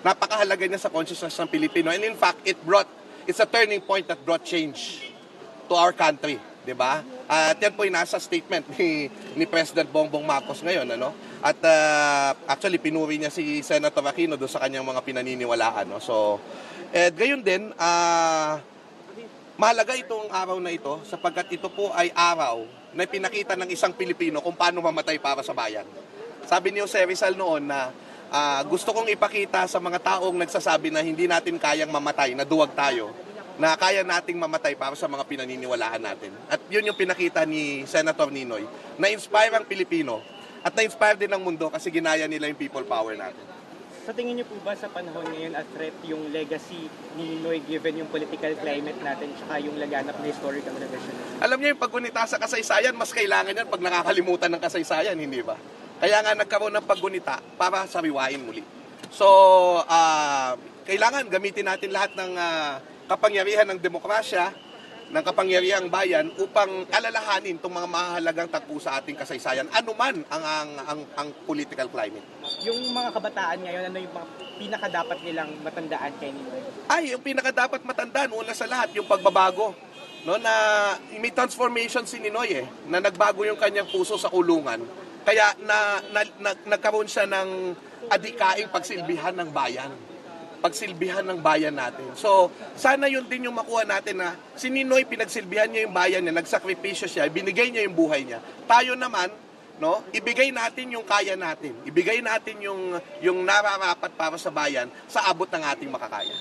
napakahalaga niya sa consciousness ng Pilipino. And in fact, it brought, it's a turning point that brought change to our country, 'di ba? At yan po yung nasa statement ni ni President Bongbong Marcos ngayon, ano? At ah, actually pinuri niya si Senator Aquino doon sa kanyang mga pinaniniwalaan, no? So, eh gayon din, ah mahalaga itong araw na ito sapagkat ito po ay araw na pinakita ng isang Pilipino kung paano mamatay para sa bayan. Sabi ni Jose Rizal noon na ah, gusto kong ipakita sa mga taong nagsasabi na hindi natin kayang mamatay, na duwag tayo, na kaya nating mamatay para sa mga pinaniniwalaan natin. At yun yung pinakita ni Senator Ninoy, na-inspire ang Pilipino at na-inspire din ang mundo kasi ginaya nila yung people power natin. Sa tingin niyo po ba sa panahon ngayon at threat yung legacy ni Ninoy given yung political climate natin tsaka yung laganap na historical revision? Alam niyo yung paggunita sa kasaysayan, mas kailangan yan pag nakakalimutan ng kasaysayan, hindi ba? Kaya nga nagkaroon ng paggunita para sariwain muli. So, ah, kailangan gamitin natin lahat ng ah, kapangyarihan ng demokrasya, ng kapangyarihang bayan upang alalahanin itong mga mahalagang tagpo sa ating kasaysayan, anuman ang, ang, ang, ang political climate. Yung mga kabataan ngayon, ano yung mga pinakadapat nilang matandaan kay Ninoy? ay yung pinaka dapat matandaan una sa lahat yung pagbabago no na may transformation si Ninoy eh na nagbago yung kanyang puso sa kulungan kaya na, na, na nagkaroon siya ng adikaing pagsilbihan ng bayan pagsilbihan ng bayan natin. So, sana yun din yung makuha natin na si Ninoy pinagsilbihan niya yung bayan niya, nagsakripisyo siya, binigay niya yung buhay niya. Tayo naman, no, ibigay natin yung kaya natin. Ibigay natin yung yung nararapat para sa bayan sa abot ng ating makakaya.